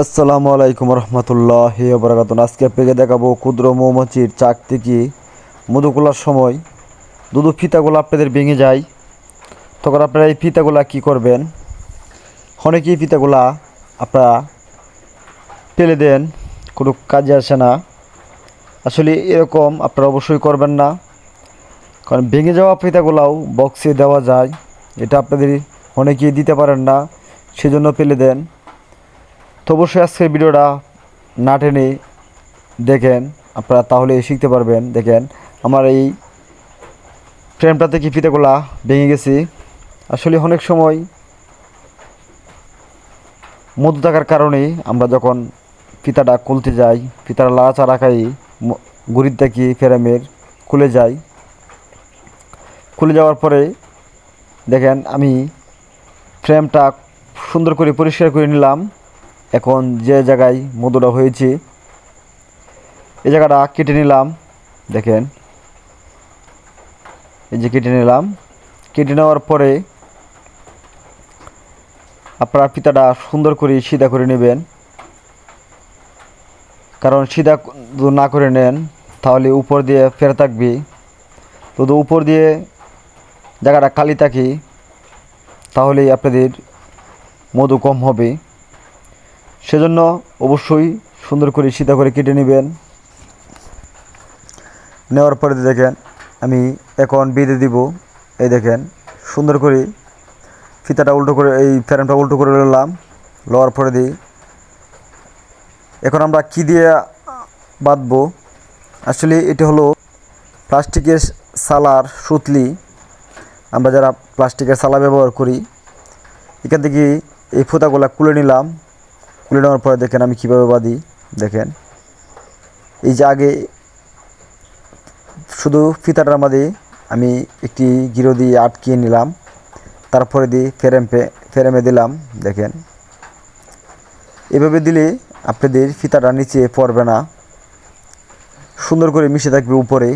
আসসালামু আলাইকুম রহমতুল্লাহ বরাকাত আজকে আপনাকে দেখাবো ক্ষুদ্র মৌমাছির চাক থেকে মধু সময় দুধু ফিতাগুলো আপনাদের ভেঙে যায়। তখন আপনারা এই ফিতাগুলা কি করবেন? অনেকেই ফিতাগুলা আপনারা ফেলে দেন, কোনো কাজে আসে না। আসলে এরকম আপনারা অবশ্যই করবেন না। কারণ ভেঙে যাওয়া ফিতাগুলাও বক্সে দেওয়া যায়। এটা আপনাদের অনেকেই দিতে পারেন না, সেজন্য ফেলে দেন। তো অবশ্যই আজকের ভিডিওটা না টেনে দেখেন, আপনারা তাহলে শিখতে পারবেন। দেখেন, আমার এই ফ্রেমটা থেকে ফিতেগুলা ভেঙে গেছি। আসলে অনেক সময় মধু থাকার কারণে আমরা যখন ফিতাটা খুলতে যাই ফিতাটা লাড়াচাড়া খাই ম- গুড়ির থেকে ফ্রেমের খুলে যায় খুলে যাওয়ার পরে দেখেন, আমি ফ্রেমটা সুন্দর করে পরিষ্কার করে নিলাম। এখন যে জায়গায় মধুটা হয়েছে, এই জায়গাটা কেটে নিলাম, দেখেন। এই যে কেটে নিলাম, কেটে নেওয়ার পরে আপনারা পিতাটা সুন্দর করে সিধা করে নেবেন। কারণ সিধা না করে নেন, তাহলে উপর দিয়ে ফেরা থাকবে। যদি উপর দিয়ে জায়গাটা খালি থাকে তাহলে আপনাদের মধু কম হবে। সেজন্য অবশ্যই সুন্দর করে সিধা করে কেটে নেবেন। নেওয়ার পরে দেখেন, আমি এখন বেঁধে দিব। এই দেখেন, সুন্দর করে ফিতাটা উল্টো করে, এই ফ্যানটা উল্টো করে নিলাম লওয়ার পরে দিই। এখন আমরা কী দিয়ে বাঁধবো? আসলে এটা হলো প্লাস্টিকের সালার সুতলি। আমরা যারা প্লাস্টিকের সালা ব্যবহার করি, এখান থেকে এই ফুতাগুলা খুলে নিলাম। খুলে নেওয়ার পরে দেখেন আমি কীভাবে বাঁধি, দেখেন। এই যে আগে শুধু ফিতাটার মধ্যে আমি একটি গিরো দিয়ে আটকিয়ে নিলাম, তারপরে দিয়ে ফেরেমপে, ফেরেমে দিলাম, দেখেন। এভাবে দিলে আপনাদের ফিতাটা নিচে পড়বে না। সুন্দর করে মিশে থাকবে উপরে।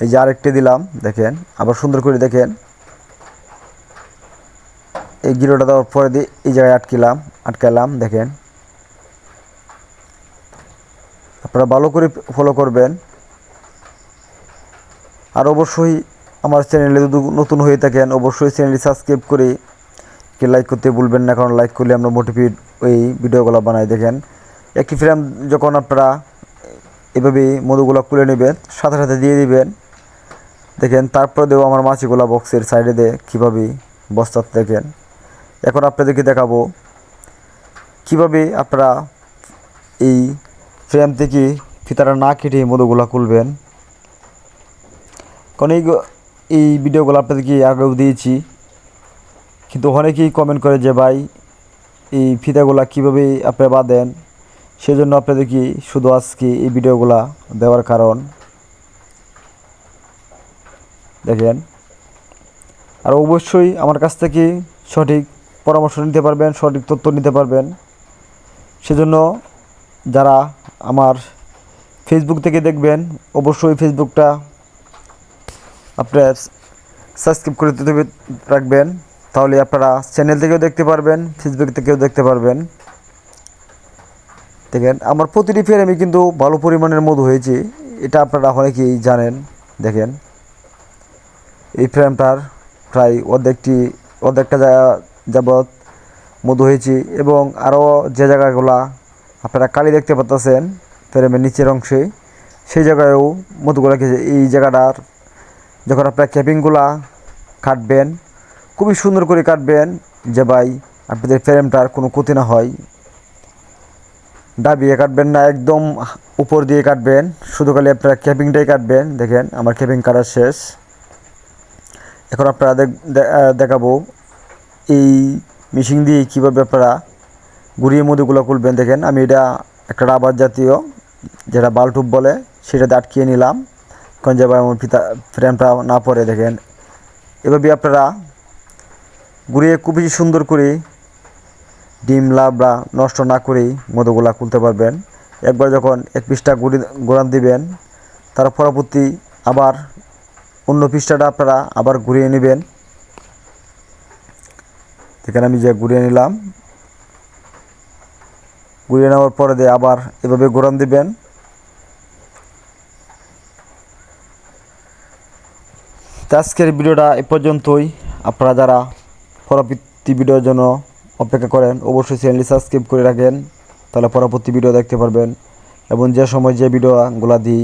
এই যে আরেকটি দিলাম, দেখেন। আবার সুন্দর করে দেখেন এই গিরোটা দেওয়ার পরে দিয়ে এই জায়গায় আটকিলাম আটকালাম দেখেন। আপনারা ভালো করে ফলো করবেন। আর অবশ্যই আমার চ্যানেলে যদি নতুন হয়ে থাকেন, অবশ্যই চ্যানেলটি সাবস্ক্রাইব করে কে লাইক করতে ভুলবেন না, কারণ লাইক করলে আমরা মোটিভেট ওই ভিডিওগুলো বানাই, দেখেন। একটি ফ্রেম যখন আপনারা এভাবে মধুগুলো খুলে নেবেন, সাথে সাথে দিয়ে দিবেন, দেখেন। তারপরে দেবো আমার মাছিগুলা বক্সের সাইডে দিয়ে কীভাবে বস্তাতে দেখেন। এখন আপনাদেরকে দেখাবো কীভাবে আপনারা এই ফ্রেম থেকে ফিতাটা না কেটে মধুগুলা খুলবেন। কারণ এই এই ভিডিওগুলো আপনাদেরকে আগেও দিয়েছি। কিন্তু অনেকেই কমেন্ট করে যে, ভাই, এই ফিতাগুলা কীভাবে আপনারা বাঁধেন? সেজন্য আপনাদেরকে শুধু আজকে এই ভিডিওগুলা দেওয়ার কারণ। দেখেন। আর অবশ্যই আমার কাছ থেকে সঠিক পরামর্শ নিতে পারবেন, সঠিক তথ্য নিতে পারবেন। সেজন্য যারা আমার ফেসবুক থেকে দেখবেন, অবশ্যই ফেসবুকটা আপনার সাবস্ক্রাইব করে রাখবেন। তাহলে আপনারা চ্যানেল থেকেও দেখতে পারবেন ফেসবুক থেকেও দেখতে পারবেন। দেখেন, আমার প্রতিটি ফ্রেমে কিন্তু ভালো পরিমাণের মধু হয়েছে, এটা আপনারা অনেকেই জানেন। দেখেন, এই ফ্রেমটার প্রায় অর্ধেকটি, অর্ধেকটা জায়গা যাবৎ মধু হয়েছি এবং আরও যে জায়গাগুলা আপনারা কালি দেখতে পাচ্ছেন ফ্রেমের নিচের অংশে, সেই জায়গায়ও মধুগুলা খেয়েছে। এই জায়গাটার যখন আপনারা ক্যাপিংগুলা কাটবেন, খুবই সুন্দর করে কাটবেন যে ভাই আপনাদের ফ্রেমটার কোনো ক্ষতি না হয়। দাবিয়ে কাটবেন না, একদম উপর দিয়ে কাটবেন। শুধু খালি আপনারা ক্যাপিংটাই কাটবেন। দেখেন, আমার ক্যাপিং কাটা শেষ। এখন আপনারা দেখাবো এই মেশিন দিয়ে কীভাবে আপনারা ঘুরিয়ে মধুগুলো খুলবেন দেখেন, আমি এটা একটা রাবার জাতীয় যেটা বালটুব বলে, সেটাতে আটকিয়ে নিলাম। কারণ যে আমার ফিতা ফ্রেমটা না পড়ে, দেখেন। এভাবে আপনারা ঘুরিয়ে খুবই সুন্দর করে ডিম, লাবড়া নষ্ট না করেই মধুগুলা খুলতে পারবেন। একবার যখন এক পিসটা গুড়ি গোড়ান দিবেন, তার পরবর্তী আবার অন্য পৃষ্ঠাটা আপনারা আবার ঘুরিয়ে নেবেন। এখানে আমি যে ঘুরিয়ে নিলাম ঘুরিয়ে নেওয়ার পরে দিয়ে আবার এভাবে ঘোরান দিবেন। আজকের ভিডিওটা এ পর্যন্তই। আপনারা যারা পরবর্তী ভিডিওর জন্য অপেক্ষা করেন, অবশ্যই চ্যানেলটি সাবস্ক্রাইব করে রাখেন, তাহলে পরবর্তী ভিডিও দেখতে পারবেন। এবং যে সময় যে ভিডিওগুলো দিই